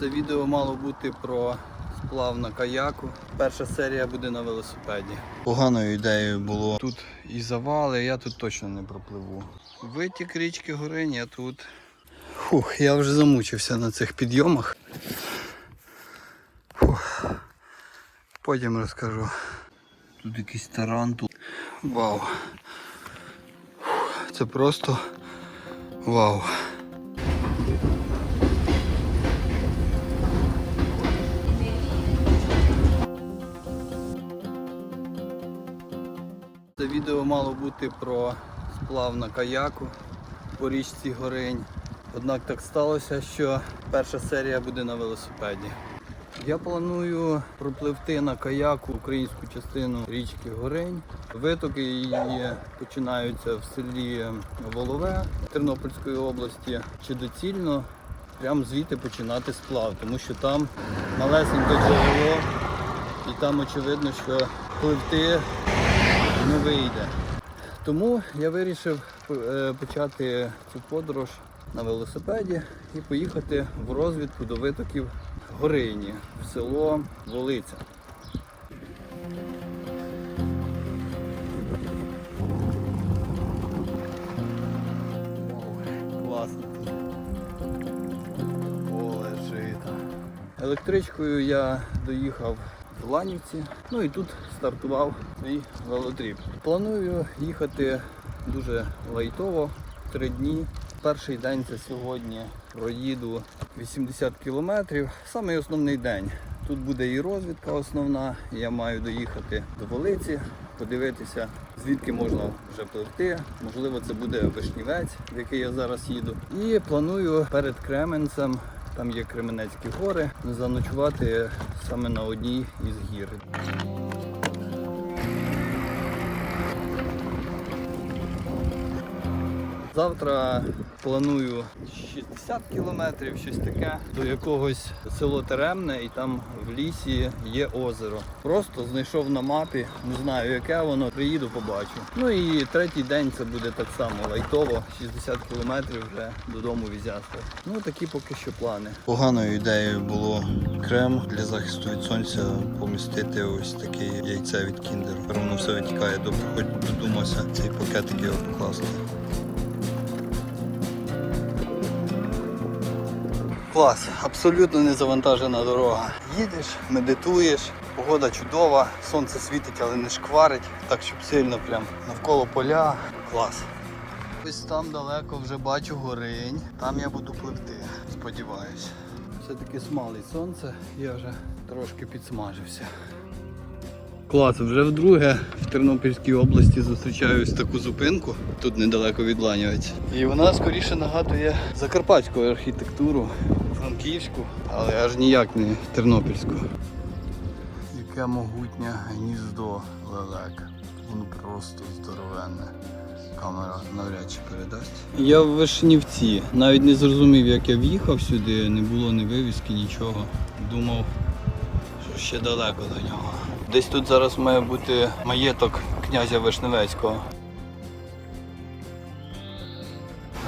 Це відео мало бути про сплав на каяку. Перша серія буде на велосипеді. Поганою ідеєю було тут і завали, я тут точно не пропливу. Витік річки Горинь, я тут. Фух, я вже замучився на цих підйомах. Фух. Потім розкажу. Тут якийсь тарантул. Вау. Фух, Це просто вау. Це відео мало бути про сплав на каяку по річці Горинь. Однак так сталося, що перша серія буде на велосипеді. Я планую пропливти на каяку українську частину річки Горинь. Витоки її починаються в селі Волове Тернопільської області. Чи доцільно прямо звідти починати сплав, тому що там малесеньке джерело і там очевидно, що пливти не вийде. Тому я вирішив е, почати цю подорож на велосипеді і поїхати в розвідку до витоків Горині в село Волиця. Електричкою я доїхав в Ланівці, ну і тут стартував свій велотріп. Планую їхати дуже лайтово, три дні. Перший день це сьогодні проїду 80 кілометрів. Самий основний день. Тут буде і розвідка основна. Я маю доїхати до Волиці, подивитися, звідки можна вже пливти. Можливо, це буде Вишнівець, в який я зараз їду. І планую перед Кременцем, там є Кременецькі гори, заночувати саме на одній із гір. Завтра планую 60 кілометрів, щось таке, до якогось село Теремне, і там в лісі є озеро. Просто знайшов на мапі, не знаю яке воно, приїду, побачу. Ну і третій день це буде так само лайтово, 60 кілометрів вже додому візяти. Ну такі поки що плани. Поганою ідеєю було крем для захисту від сонця помістити ось таке яйце від кіндеру. Воно все витікає, добре, хоч додумався цей пакетик його покласти. Клас, абсолютно не завантажена дорога. Їдеш, медитуєш, погода чудова, сонце світить, але не шкварить, так щоб сильно прям навколо поля. Клас. Ось там далеко вже бачу горинь, там я буду пливти, сподіваюся. Все-таки смалить сонце, я вже трошки підсмажився. Клас, вже вдруге в Тернопільській області зустрічаю ось таку зупинку, тут недалеко від Ланівець. І вона скоріше нагадує закарпатську архітектуру, франківську, але аж ніяк не тернопільську. Яке могутнє гніздо лелек. Воно просто здоровенне. Камера навряд чи передасть. Я в Вишнівці. Навіть не зрозумів, як я в'їхав сюди, не було ні вивіски, нічого. Думав, що ще далеко до нього. Десь тут зараз має бути маєток князя Вишневецького.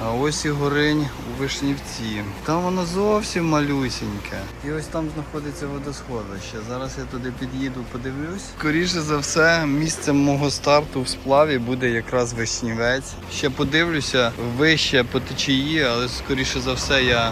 А ось і горинь у Вишнівці. Там воно зовсім малюсіньке. І ось там знаходиться водосховище. Зараз я туди під'їду, подивлюсь. Скоріше за все, місцем мого старту в сплаві буде якраз Вишнівець. Ще подивлюся вище по течії, але скоріше за все я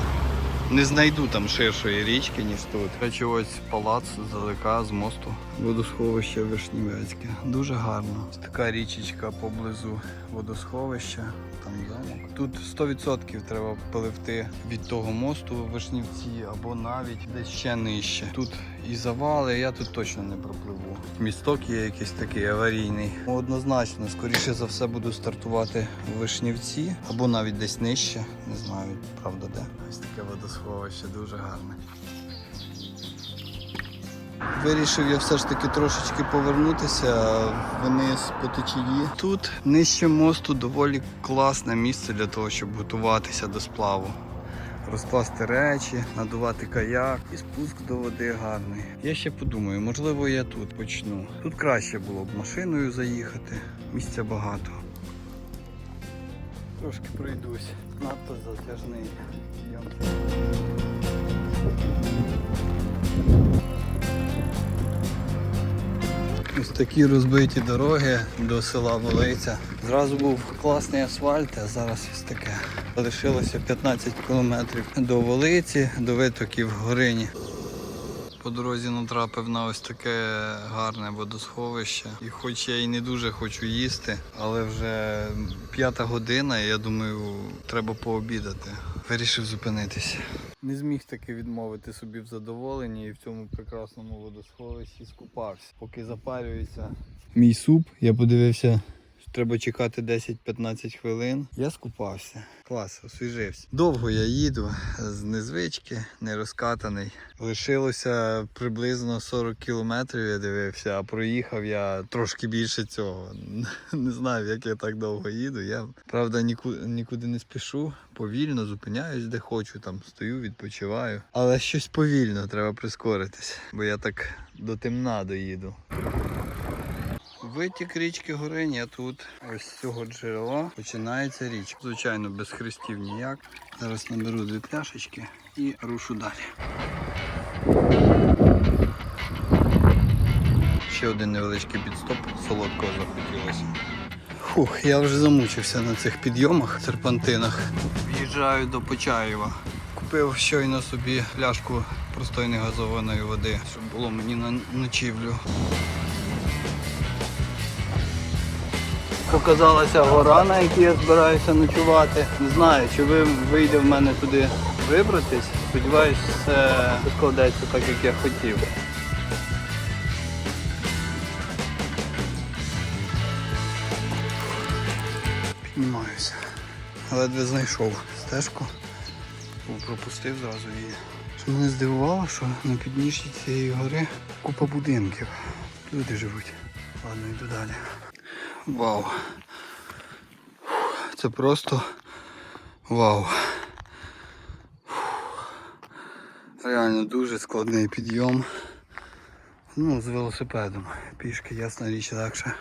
не знайду там ширшої річки, ніж тут. Речі, ось палац здалека з мосту. Водосховище Вишнівецьке. Дуже гарно. Ось така річечка поблизу водосховища. Там замок. Тут 100% треба пливти від того мосту в Вишнівці або навіть десь ще нижче. Тут і завали, я тут точно не пропливу. Місток є якийсь такий аварійний. Однозначно, скоріше за все буду стартувати в Вишнівці або навіть десь нижче. Не знаю, правда де. Ось таке водосховище дуже гарне. Вирішив я все ж таки трошечки повернутися вниз по течії. Тут нижче мосту доволі класне місце для того, щоб готуватися до сплаву. Розкласти речі, надувати каяк і спуск до води гарний. Я ще подумаю, можливо я тут почну. Тут краще було б машиною заїхати, місця багато. Трошки пройдусь, надто затяжний. Йдемте. Такі розбиті дороги до села Волиця. Зразу був класний асфальт, а зараз ось таке. Лишилося 15 кілометрів до Волиці, до витоків Горині. По дорозі натрапив на ось таке гарне водосховище. І хоч я і не дуже хочу їсти, але вже п'ята година, і я думаю, треба пообідати. Вирішив зупинитися. Не зміг таки відмовити собі в задоволенні і в цьому прекрасному водосховищі скупався. Поки запарюється мій суп, я подивився. Треба чекати 10-15 хвилин. Я скупався. Клас, освіжився. Довго я їду з незвички, не розкатаний. Лишилося приблизно 40 кілометрів, я дивився, а проїхав я трошки більше цього. Не знаю, як я так довго їду. Я правда нікуди не спішу, повільно зупиняюсь де хочу, там стою, відпочиваю. Але щось повільно, треба прискоритись, бо я так до темна доїду. Витік річки Горинь, я тут. Ось з цього джерела починається річка. Звичайно, без хрестів ніяк. Зараз наберу дві пляшечки і рушу далі. Ще один невеличкий підстоп, солодкого захотілося. Фух, я вже замучився на цих підйомах, серпантинах. В'їжджаю до Почаєва. Купив щойно собі пляшку простої негазованої води, щоб було мені на ночівлю. Показалася гора, на якій я збираюся ночувати. Не знаю, чи ви вийде в мене туди вибратись. Сподіваюсь, все складеться так, як я хотів. Піднімаюся. Ледве знайшов стежку. Пропустив зразу її. Мене здивувало, що на підніжжі цієї гори купа будинків. Люди живуть. Ладно, йду далі. Вау. Це просто вау. Реально дуже складний підйом. Ну, з велосипедом. Пішки, ясна річ, легше.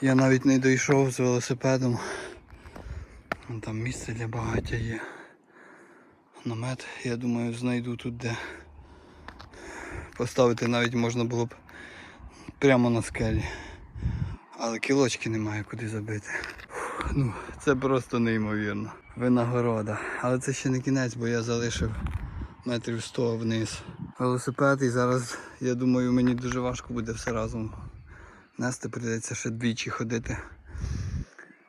Я навіть не дійшов з велосипедом. Там місце для багаття є. Намет, я думаю, знайду тут де. Поставити навіть можна було б прямо на скелі. Але кілочки немає куди забити. Ну, це просто неймовірно. Винагорода. Але це ще не кінець, бо я залишив метрів 100 вниз. Велосипед і зараз, я думаю, мені дуже важко буде все разом нести. Прийдеться ще двічі ходити.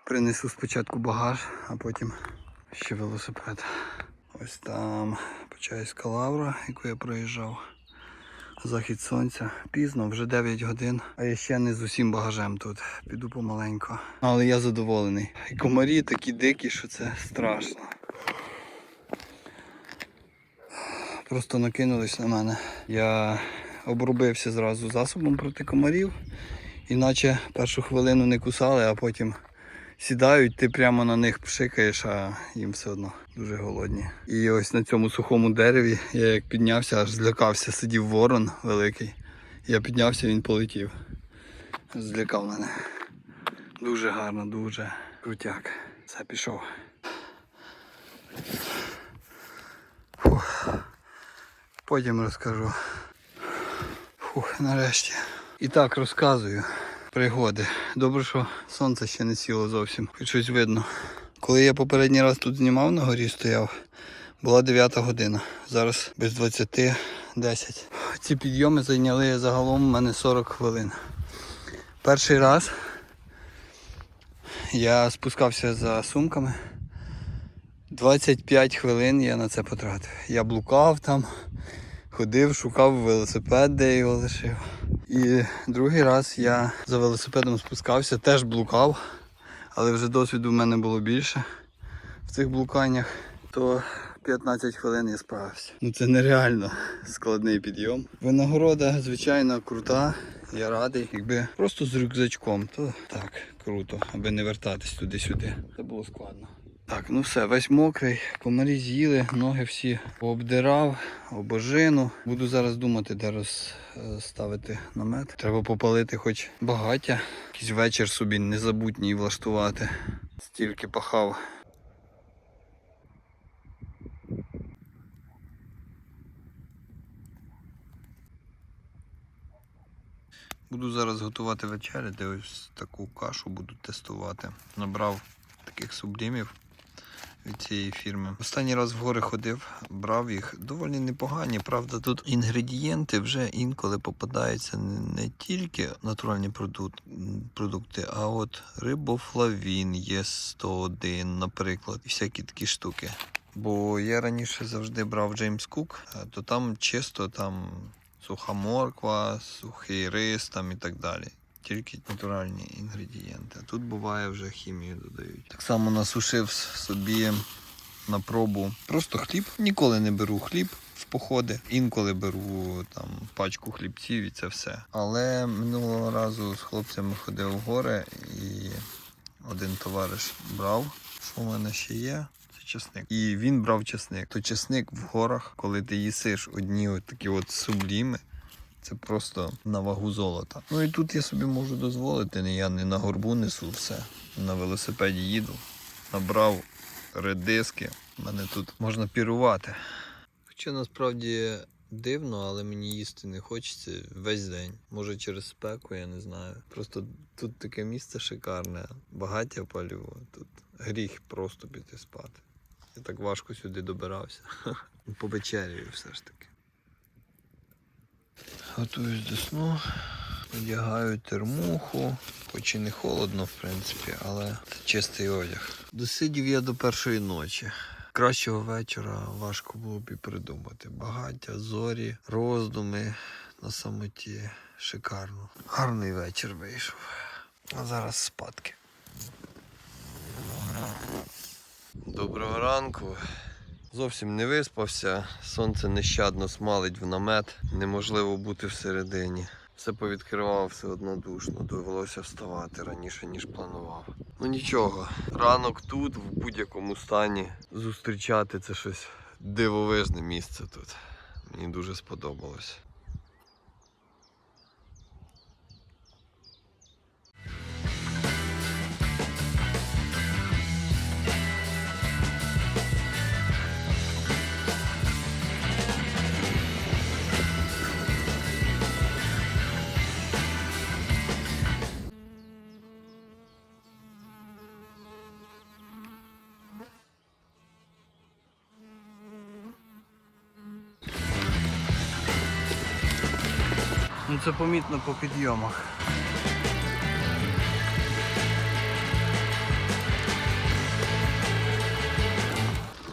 Принесу спочатку багаж, а потім ще велосипед. Ось там Почаївська лавра, яку я проїжджав. Захід сонця. Пізно, вже 9 годин, а я ще не з усім багажем тут. Піду помаленько. Але я задоволений. І комарі такі дикі, що це страшно. Просто накинулись на мене. Я обробився зразу засобом проти комарів. Іначе першу хвилину не кусали, а потім сідають, ти прямо на них пшикаєш, а їм все одно дуже голодні. І ось на цьому сухому дереві я як піднявся, аж злякався, сидів ворон великий. Я піднявся, він полетів. Злякав мене. Дуже гарно, дуже крутяк. Все пішов. Фух. Потім розкажу. Фух, нарешті. І так розказую пригоди. Добре, що сонце ще не сіло зовсім, хоч щось видно. Коли я попередній раз тут знімав на горі стояв, була 9 година. Зараз без 20 10. Ці підйоми зайняли загалом у мене 40 хвилин. Перший раз я спускався за сумками. 25 хвилин я на це потратив. Я блукав там, ходив, шукав велосипед, де його лишив. І другий раз я за велосипедом спускався, теж блукав, але вже досвіду в мене було більше в цих блуканнях, то 15 хвилин я справився. Ну це нереально складний підйом. Винагорода, звичайно, крута. Я радий. Якби просто з рюкзачком, то так, круто, аби не вертатись туди-сюди. Це було складно. Так, ну все, весь мокрий, комарі з'їли, ноги всі пообдирав, обожину. Буду зараз думати, де розставити намет. Треба попалити хоч багаття. Якийсь вечір собі незабутній влаштувати. Стільки пахав. Буду зараз готувати вечеряти. Ось таку кашу буду тестувати. Набрав таких сублімів від цієї фірми. Останній раз в гори ходив, брав їх доволі непогані. Правда, тут інгредієнти вже інколи попадаються не, тільки натуральні продукт, продукти, а от рибофлавін є 101, наприклад, і всякі такі штуки. Бо я раніше завжди брав Джеймс Кук, то там чисто там суха морква, сухий рис там і так далі. Тільки натуральні інгредієнти. А тут буває вже хімію додають. Так само насушив собі на пробу просто хліб. Ніколи не беру хліб в походи. Інколи беру там пачку хлібців і це все. Але минулого разу з хлопцями ходив в гори і один товариш брав. Що в мене ще є? Це чесник. І він брав чесник. То чесник в горах, коли ти їсиш одні от такі от субліми. Це просто на вагу золота. Ну і тут я собі можу дозволити, я не на горбу несу все. На велосипеді їду. Набрав редиски. Мене тут можна пірувати. Хоча насправді дивно, але мені їсти не хочеться весь день. Може через спеку, я не знаю. Просто тут таке місце шикарне. Багаття палю. Тут гріх просто піти спати. Я так важко сюди добирався. Повечерюю все ж таки. Готуюсь до сну, одягаю термуху, хоч і не холодно, в принципі, але чистий одяг. Досидів я до першої ночі. Кращого вечора важко було б і придумати. Багаття, зорі, роздуми на самоті. Шикарно. Гарний вечір вийшов. А зараз спадки. Доброго ранку. Зовсім не виспався, сонце нещадно смалить в намет, неможливо бути всередині. Все повідкривав, все одно душно, довелося вставати раніше, ніж планував. Ну нічого, ранок тут, в будь-якому стані, зустрічати це щось дивовижне місце тут. Мені дуже сподобалось. Це помітно по підйомах.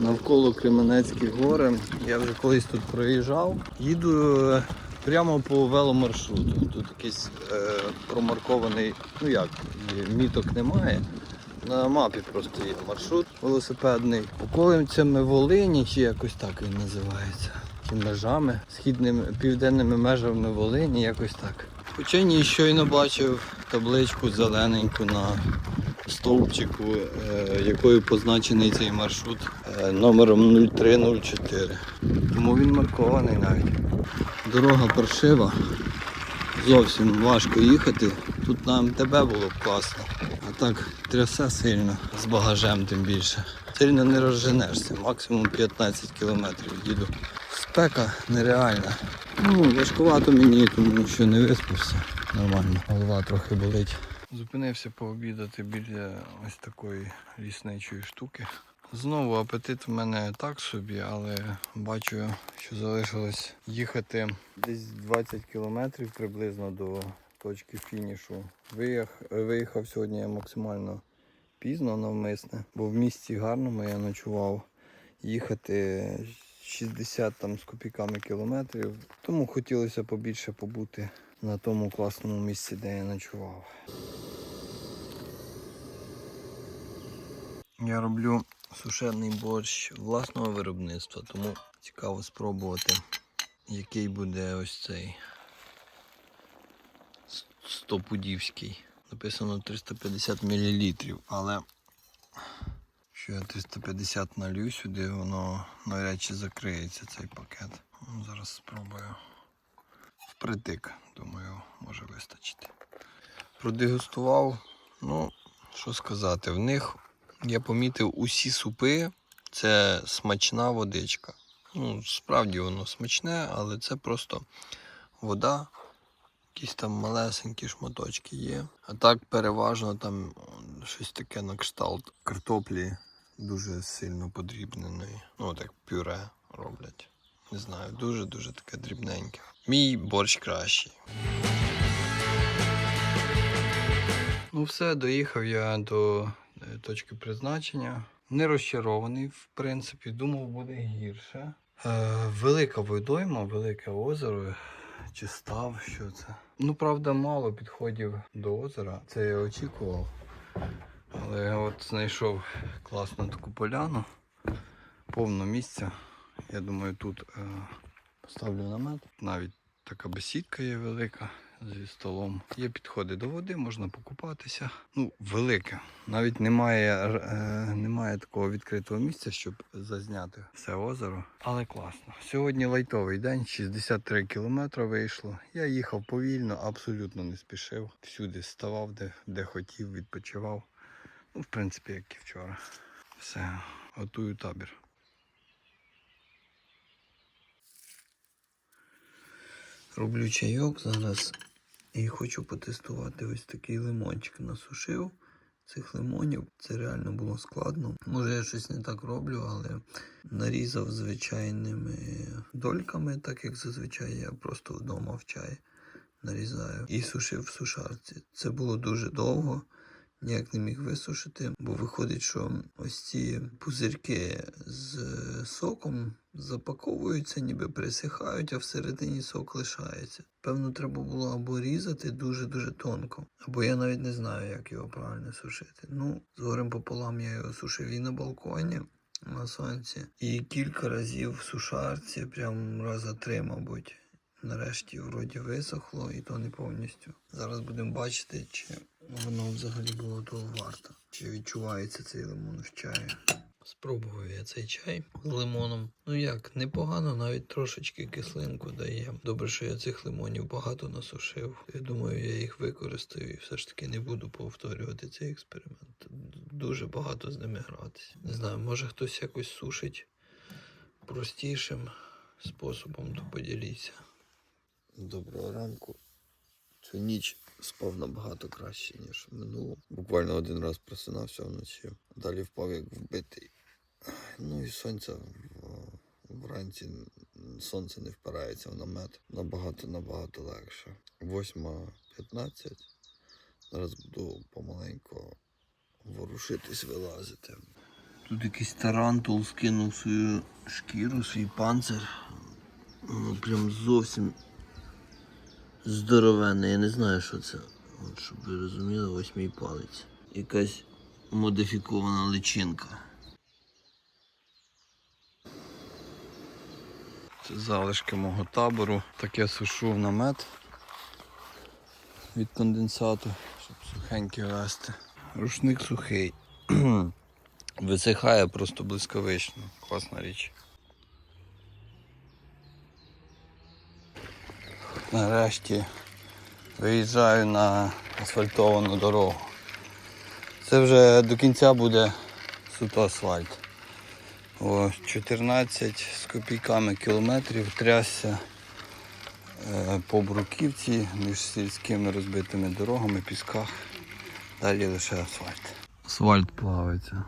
Навколо Кременецькі гори. Я вже колись тут проїжджав. Їду е, прямо по веломаршруту. Тут якийсь е, промаркований, ну як, міток немає. На мапі просто є маршрут велосипедний. Околицями Волині чи якось так він називається. Межами, східними південними межами Волині, якось так. Хоча ні, щойно бачив табличку зелененьку на стовпчику, е, якою позначений цей маршрут е, номером 0304. Тому він маркований навіть. Дорога паршива, зовсім важко їхати. Тут на МТБ було б класно. А так трясе сильно, з багажем тим більше. Сильно не розженешся, максимум 15 кілометрів їду. Спека нереальна. Ну, важкувато мені, тому що не виспався. Нормально. Голова трохи болить. Зупинився пообідати біля ось такої лісничої штуки. Знову апетит в мене так собі, але бачу, що залишилось їхати десь 20 кілометрів приблизно до точки фінішу. Виїх, виїхав сьогодні я максимально пізно навмисне, бо в місті гарному я ночував. Їхати 60 там з копійками кілометрів, тому хотілося побільше побути на тому класному місці, де я ночував. Я роблю сушений борщ власного виробництва, тому цікаво спробувати, який буде ось цей стопудівський. Написано 350 мл, але якщо я 350 налью сюди, воно навряд чи закриється цей пакет. Ну, Зараз спробую. Впритик, думаю, може вистачити. Продегустував, ну, що сказати, в них я помітив усі супи, це смачна водичка. Ну, справді воно смачне, але це просто вода Якісь там малесенькі шматочки є. А так переважно там щось таке на кшталт картоплі дуже сильно подрібненої. Ну, так пюре роблять. Не знаю, дуже-дуже таке дрібненьке. Мій борщ кращий. Ну, все, доїхав я до е, точки призначення. Не розчарований, в принципі, думав, буде гірше. Е, велика водойма, велике озеро. Чи став, що це? Ну, правда, мало підходів до озера. Це я очікував. Але от знайшов класну таку поляну, повно місця. Я думаю, тут е, поставлю намет. Навіть така бесідка є велика зі столом. Є підходи до води, можна покупатися. Ну, велике. Навіть немає, е, немає такого відкритого місця, щоб зазняти все озеро. Але класно. Сьогодні лайтовий день, 63 кілометри вийшло. Я їхав повільно, абсолютно не спішив. Всюди ставав, де, де хотів, відпочивав. Ну, в принципі, як і вчора. Все, готую табір. Роблю чайок зараз і хочу потестувати ось такий лимончик. Насушив цих лимонів. Це реально було складно. Може я щось не так роблю, але нарізав звичайними дольками, так як зазвичай я просто вдома в чай нарізаю. І сушив в сушарці. Це було дуже довго. Ніяк не міг висушити, бо виходить, що ось ці пузирки з соком запаковуються, ніби присихають, а всередині сок лишається. Певно, треба було або різати дуже-дуже тонко, або я навіть не знаю, як його правильно сушити. Ну, з горем пополам я його сушив і на балконі на сонці, і кілька разів в сушарці, прям раза три, мабуть. Нарешті вроді висохло і то не повністю. Зараз будемо бачити, чи воно взагалі було того варто. Чи відчувається цей лимон в чаї. Спробую я цей чай з лимоном. Ну як, непогано, навіть трошечки кислинку дає. Добре, що я цих лимонів багато насушив. Я думаю, я їх використаю і все ж таки не буду повторювати цей експеримент. Дуже багато з ними гратися. Не знаю, може хтось якось сушить простішим способом, то поділіться. Доброго ранку. Цю ніч спав набагато краще, ніж минуло. Буквально один раз просинався вночі. Далі впав як вбитий. Ну і сонця вранці сонце не впирається в намет. Набагато набагато легше. 8.15. Зараз буду помаленько ворушитись, вилазити. Тут якийсь тарантул скинув свою шкіру, свій панцир. Ну, прям зовсім здоровенне, я не знаю, що це. От, щоб ви розуміли, ось мій палець. Якась модифікована личинка. Це залишки мого табору. Так я сушу в намет від конденсату, щоб сухенькі вести. Рушник сухий. Висихає просто блискавично. Класна річ. Нарешті виїжджаю на асфальтовану дорогу. Це вже до кінця буде суто асфальт. О, 14 з копійками кілометрів трясся е, по бруківці між сільськими розбитими дорогами, пісках. Далі лише асфальт. Асфальт плавиться.